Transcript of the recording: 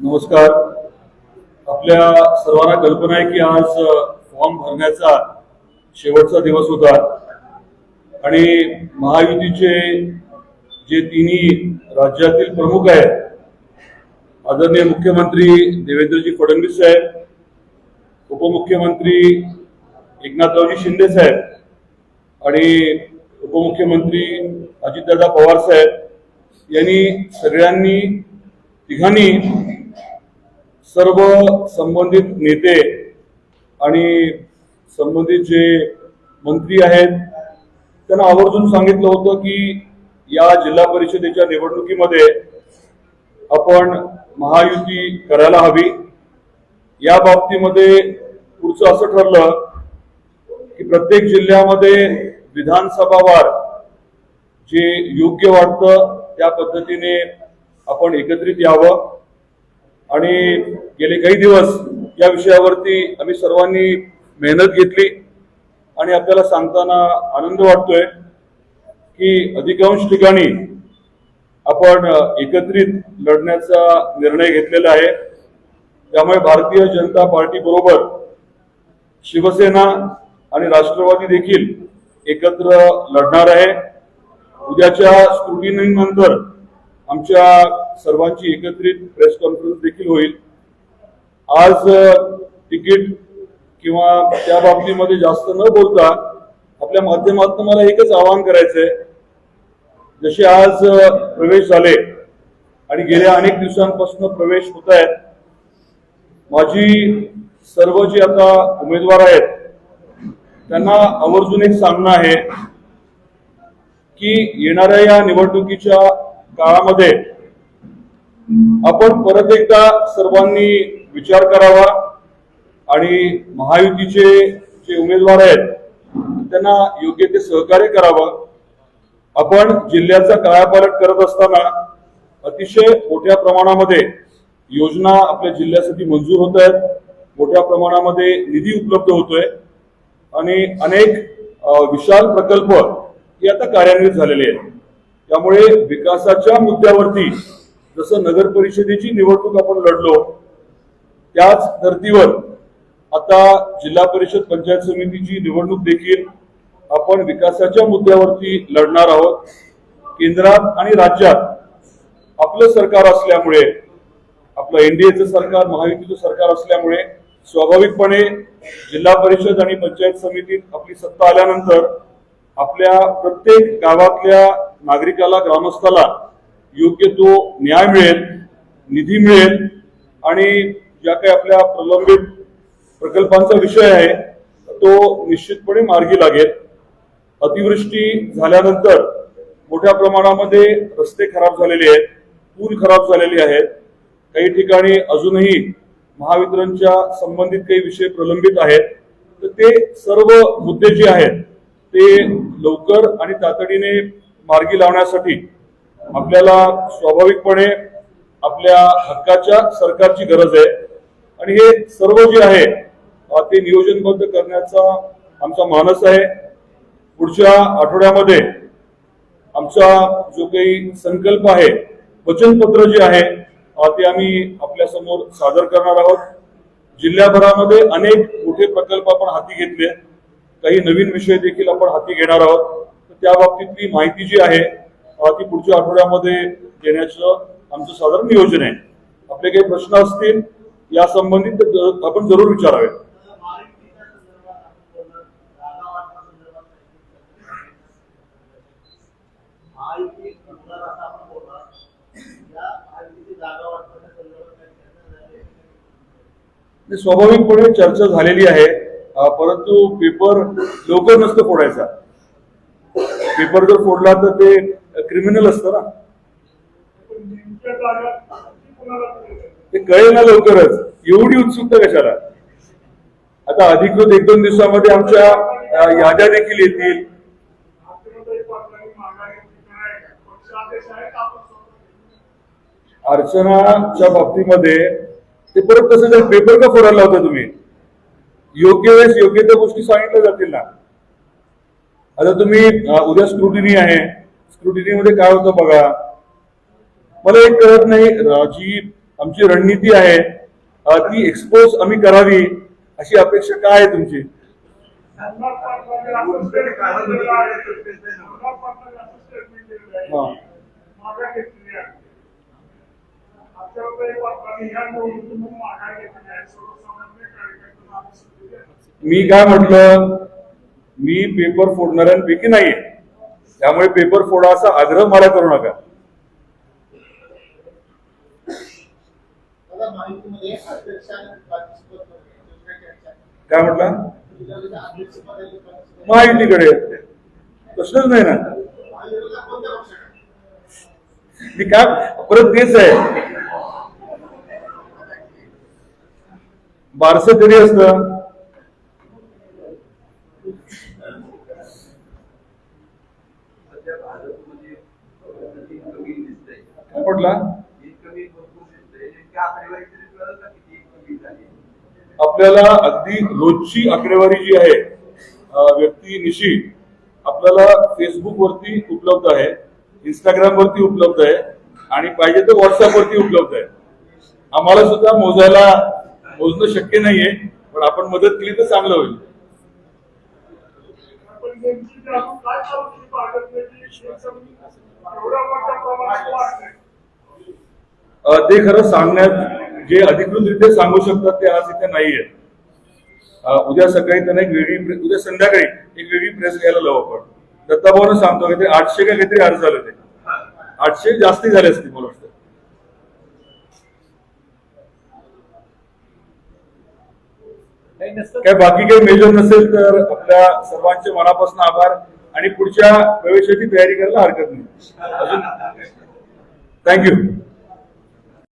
नमस्कार. आपल्या सर्वांना कल्पना आहे की आज फॉर्म भरण्याचा शेवटचा दिवस होता. आणि महायुतीचे जे तिन्ही राज्यातील प्रमुख आहेत आदरणीय मुख्यमंत्री देवेंद्रजी फडणवीस साहेब उपमुख्यमंत्री एकनाथरावजी शिंदे साहेब आणि उपमुख्यमंत्री अजितदादा पवार साहेब यांनी सगळ्यांनी तिघांनी सर्व संबंधित नेते आणि संबंधित जे मंत्री आहेत त्यांना आवर्जून सांगितलं होतं की या जिल्हा परिषदेच्या निवडणुकीमध्ये आपण महायुती करायला हवी. या बाबतीमध्ये पुढचं असं ठरलं की प्रत्येक जिल्ह्यामध्ये विधानसभावार जे योग्य वाटतं त्या पद्धतीने आपण एकत्रित यावं. आणि गेले काही दिवस या विषयावरती आम्ही सर्वांनी मेहनत घेतली आणि आपल्याला सांगताना आनंद वाटतोय की अधिकांश ठिकाणी आपण एकत्रित लढण्याचा निर्णय घेतलेला आहे. त्यामुळे भारतीय जनता पार्टी बरोबर शिवसेना आणि राष्ट्रवादी देखील एकत्र लढणार आहे. उद्याच्या स्क्रुटिनी नंतर आमच्या सर्वांची एकत्रित प्रेस कॉन्फरन्स देखील होईल. आज तिकीट किंवा त्या बाबतीमध्ये जास्त न बोलता आपल्या माध्यमातून मला एकच आवाहन करायचंय. जसे आज प्रवेश झाले आणि गेल्या अनेक दिवसांपासून प्रवेश होत आहेत माझी सर्व जी आता उमेदवार आहेत त्यांना आवर्जून एक सांगणं आहे की येणाऱ्या या निवडणुकीच्या काळामध्ये आपण परत एकदा सर्वांनी विचार करावा आणि महायुतीचे जे उमेदवार आहेत त्यांना योग्य ते सहकार्य करावं. आपण जिल्ह्याचा कायापालट करत असताना अतिशय मोठ्या प्रमाणामध्ये योजना आपल्या जिल्ह्यासाठी मंजूर होत आहेत. मोठ्या प्रमाणामध्ये निधी उपलब्ध होतोय. आणि अनेक विशाल प्रकल्प हे आता कार्यान्वित झालेले आहेत. त्यामुळे विकासाच्या मुद्द्यावरती जसं नगर परिषदेची निवडणूक आपण लढलो त्याच धर्तीवर आता जिल्हा परिषद पंचायत समितीची निवडणूक देखील आपण विकासाच्या मुद्द्यावरती लढणार आहोत. केंद्रात आणि राज्यात आपलं सरकार असल्यामुळे आपलं एनडीएचं सरकार महायुतीचं सरकार असल्यामुळे स्वाभाविकपणे जिल्हा परिषद आणि पंचायत समितीत आपली सत्ता आल्यानंतर आपल्या प्रत्येक गावातल्या नागरिकाला ग्रामस्थाला योग्य तो न्याय मिळेल निधी मिळेल आणि ज्या काही आपल्या प्रलंबित प्रकल्पांचा विषय आहे तो निश्चितपणे मार्गी लागेल. अतिवृष्टी झाल्यानंतर मोठ्या प्रमाणामध्ये रस्ते खराब झालेले आहेत पूल खराब झालेले आहेत. काही ठिकाणी अजूनही महावितरणच्या संबंधित काही विषय प्रलंबित आहेत. तर ते सर्व मुद्दे जे आहेत ते लवकर आणि तातडीने मार्गी लावण्यासाठी आपल्याला स्वाभाविकपणे आपल्या हक्काच्या सरकारची गरज आहे. आणि हे सर्व जे आहे ते नियोजनबद्ध करण्याचा आमचा मानस आहे. पुढच्या आठवड्यामध्ये आमचा जो काही संकल्प आहे वचनपत्र जे आहे ते आम्ही आपल्यासमोर सादर करणार आहोत. जिल्ह्याभरामध्ये अनेक मोठे प्रकल्प आपण हाती घेतले. काही नवीन विषय देखील आपण हाती घेणार आहोत. त्या बाबतीतली माहिती जी आहे ती पुढच्या आठवड्यामध्ये देण्याचं आमचं साधारण नियोजन आहे. आपले काही प्रश्न असतील या संबंधित आपण जरूर विचारावे. चर्चा स्वाभाविकपणे चर्चा झालेली आहे परंतु पेपर लवकर नसतं फोडायचा. पेपर जर फोडला तर ते क्रिमिनल असतं ना. ते कळेल ना लवकरच. एवढी उत्सुकता कशाला? आता अधिकृत एक दोन दिवसामध्ये आमच्या याद्या देखील येतील. अर्चनाच्या बाबतीमध्ये ते परत कसं जर पेपर का फोडायला होता तुम्ही? योग्य वेळेस योग्य त्या गोष्टी सांगितल्या जातील ना. आता तुम्ही उद्या स्क्रुटिनी आहे. स्क्रुटिनीमध्ये काय होतं बघा? मला एक कळत नाही जी आमची रणनीती आहे. ती एक्सपोज आम्ही करावी अशी अपेक्षा काय आहे तुमची? मी काय म्हटलं? मी पेपर फोडणाऱ्यांपैकी नाहीये. त्यामुळे पेपर फोडा असा आग्रह मला करू नका. काय म्हटलं. महायुतीकडे प्रश्नच नाही ना? मी काय परत तेच आहे. बारस कधी असतं सध्या भाजपमध्ये प्रगती कमी दिसतंय काय म्हटला ही कमी भरपूर दिसतंय नेमकी आकडेवारी तरी कळत का किती झाली? आपल्याला अगदी रोजची आकडेवारी जी आहे व्यक्तीनिशी आपल्याला फेसबुक वरती उपलब्ध आहे इंस्टाग्राम वरती उपलब्ध आहे आणि पाहिजे तर व्हॉट्सअप वरती उपलब्ध आहे. आम्हाला सुद्धा मोजायला मोजणं शक्य नाहीये पण आपण मदत केली तर चांगलं होईल. नेमकी ते काय ते खरं सांगण्यात जे अधिकृतरित्या सांगू शकतात ते आज इथे नाही आहेत उद्या सकाळी त्यांना एक वेगळी उद्या संध्याकाळी एक वेगळी प्रेस घ्यायला लावू आपण. दत्ताभाऊनं सांगतो काहीतरी आठशे का काहीतरी अर्ज झाले ते आठशे जास्ती झाले असते मला वाटतं काय बाकी काही मेजर नसेल तर आपल्या सर्वांचे मनापासून आभार आणि पुढच्या प्रवेशाची तयारी करायला हरकत नाही. अजून थँक्यू